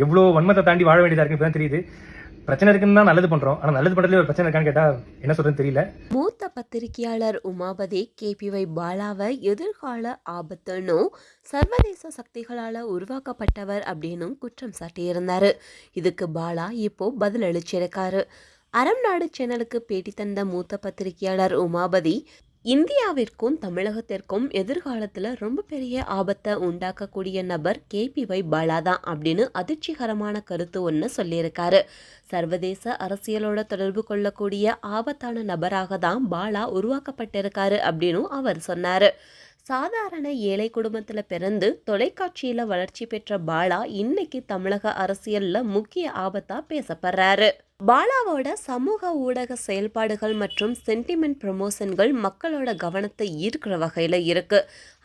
எவ்வளோ வன்மத்தை தாண்டி வாழ வேண்டியதா இருக்கு தெரியுது. பிரச்சனை இருக்குன்னு தான் நல்லது பண்றோம். ஆனா நல்லது பண்றதுல ஒரு பிரச்சனை இருக்கான்னு கேட்டா என்ன சொல்றதுன்னு தெரியல. மூத்த பத்திரிகையாளர் உமாபதி கேபிஒய் பாலாவை எதிர்கால ஆபத்துன்னு சர்வதேச சக்திகளால உருவாக்கப்பட்டவர் அப்படின்னும் குற்றம் சாட்டியிருந்தாரு. இதுக்கு பாலா இப்போ பதில் அளிச்சிருக்காரு அறம் நாடு சேனலுக்கு பேட்டி தந்த மூத்த பத்திரிகையாளர் உமாபதி இந்தியாவிற்கும் தமிழகத்திற்கும் எதிர்காலத்தில் ரொம்ப பெரிய ஆபத்தை உண்டாக்கக்கூடிய நபர் கேபிஒய் பாலா தான் அப்படின்னு அதிர்ச்சிகரமான கருத்து ஒன்று சொல்லியிருக்காரு. சர்வதேச அரசியலோட தொடர்பு கொள்ளக்கூடிய ஆபத்தான நபராக தான் பாலா உருவாக்கப்பட்டிருக்காரு அப்படின்னு அவர் சொன்னார். சாதாரண ஏழை குடும்பத்தில் பிறந்து தொலைக்காட்சியில் வளர்ச்சி பெற்ற பாலா இன்னைக்கு தமிழக அரசியலில் முக்கிய ஆபத்தாக பேசப்படுறாரு. பாலாவோட சமூக ஊடக செயல்பாடுகள் மற்றும் சென்டிமெண்ட் ப்ரமோஷன்கள் மக்களோட கவனத்தை ஈர்க்கிற வகையில் இருக்கு.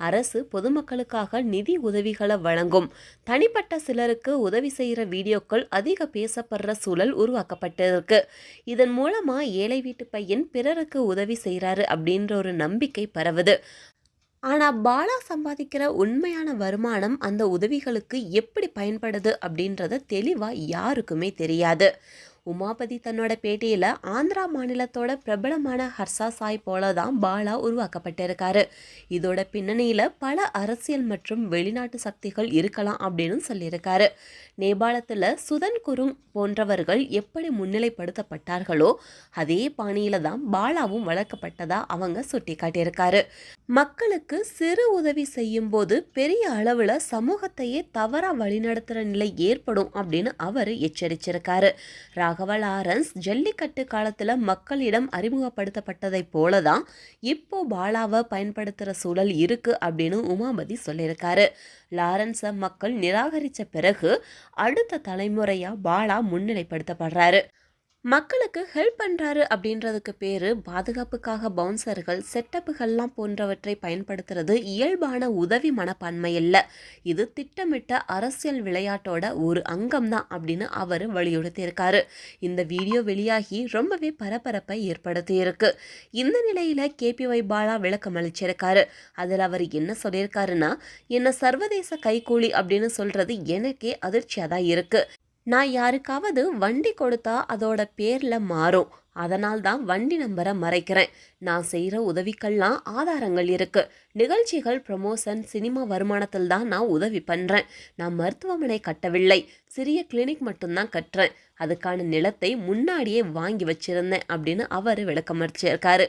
அரசு பொதுமக்களுக்காக நிதி உதவிகளை வழங்கும். தனிப்பட்ட சிலருக்கு உதவி செய்கிற வீடியோக்கள் அதிக பேசப்படுற சூழல் உருவாக்கப்பட்டிருக்கு. இதன் மூலமாக ஏழை வீட்டு பையன் பிறருக்கு உதவி செய்கிறாரு அப்படின்ற ஒரு நம்பிக்கை பரவுது. ஆனால் பாலா சம்பாதிக்கிற உண்மையான வருமானம் அந்த உதவிகளுக்கு எப்படி பயன்படுது அப்படின்றத தெளிவாக யாருக்குமே தெரியாது. உமாபதி தன்னோட பேட்டியில் ஆந்திரா மாநிலத்தோட பிரபலமான ஹர்ஷா சாய் போல தான் பாலா உருவாக்கப்பட்டிருக்காரு. இதோட பின்னணியில் பல அரசியல் மற்றும் வெளிநாட்டு சக்திகள் இருக்கலாம் அப்படின்னு சொல்லியிருக்காரு. நேபாளத்தில் சுதன் குருங் போன்றவர்கள் எப்படி முன்னிலைப்படுத்தப்பட்டார்களோ அதே பாணியில் தான் பாலாவும் வளர்க்கப்பட்டதா அவங்க சுட்டி காட்டியிருக்காரு மக்களுக்கு சிறு உதவி செய்யும் போது பெரிய அளவில் சமூகத்தையே தவறாக வழிநடத்துகிற நிலை ஏற்படும் அப்படின்னு அவர் எச்சரிச்சிருக்காரு. ராகவ லாரன்ஸ் ஜல்லிக்கட்டு காலத்தில் மக்களிடம் அறிமுகப்படுத்தப்பட்டதை போல தான் இப்போ பாலாவை பயன்படுத்துகிற சூழல் இருக்குது அப்படின்னு உமாபதி சொல்லியிருக்காரு. லாரன்ஸை மக்கள் நிராகரித்த பிறகு அடுத்த தலைமுறையாக பாலா முன்னிலைப்படுத்தப்படுறாரு. மக்களுக்கு ஹெல்ப் பண்ணுறாரு அப்படின்றதுக்கு பேர் பாதுகாப்புக்காக பவுன்சர்கள் செட்டப்புகள்லாம் போன்றவற்றை பயன்படுத்துறது இயல்பான உதவி மனப்பான்மை இல்லை. இது திட்டமிட்ட அரசியல் விளையாட்டோட ஒரு அங்கம் தான் அப்படின்னு அவர் வலியுறுத்தியிருக்காரு. இந்த வீடியோ வெளியாகி ரொம்பவே பரபரப்பை ஏற்படுத்தியிருக்கு. இந்த நிலையில் கேபிஒய் பாலா விளக்கம் அளிச்சிருக்காரு. அதில் அவர் என்ன சொல்லியிருக்காருன்னா என்ன சர்வதேச கைகூலி அப்படின்னு சொல்கிறது எனக்கே அதிர்ச்சியாக தான் இருக்குது நான் யாருக்காவது வண்டி கொடுத்தா அதோட பேரில் மாறும். அதனால் தான் வண்டி நம்பரை மறைக்கிறேன். நான் செய்கிற உதவிக்கெல்லாம் ஆதாரங்கள் இருக்குது நிகழ்ச்சிகள் ப்ரமோஷன் சினிமா வருமானத்தில் தான் நான் உதவி பண்ணுறேன் நான் மருத்துவமனை கட்டவில்லை. சிறிய கிளினிக் மட்டும்தான் கட்டுறேன். அதுக்கான நிலத்தை முன்னாடியே வாங்கி வச்சிருந்தேன் அப்படின்னு அவர் விளக்கமறிச்சிருக்காரு.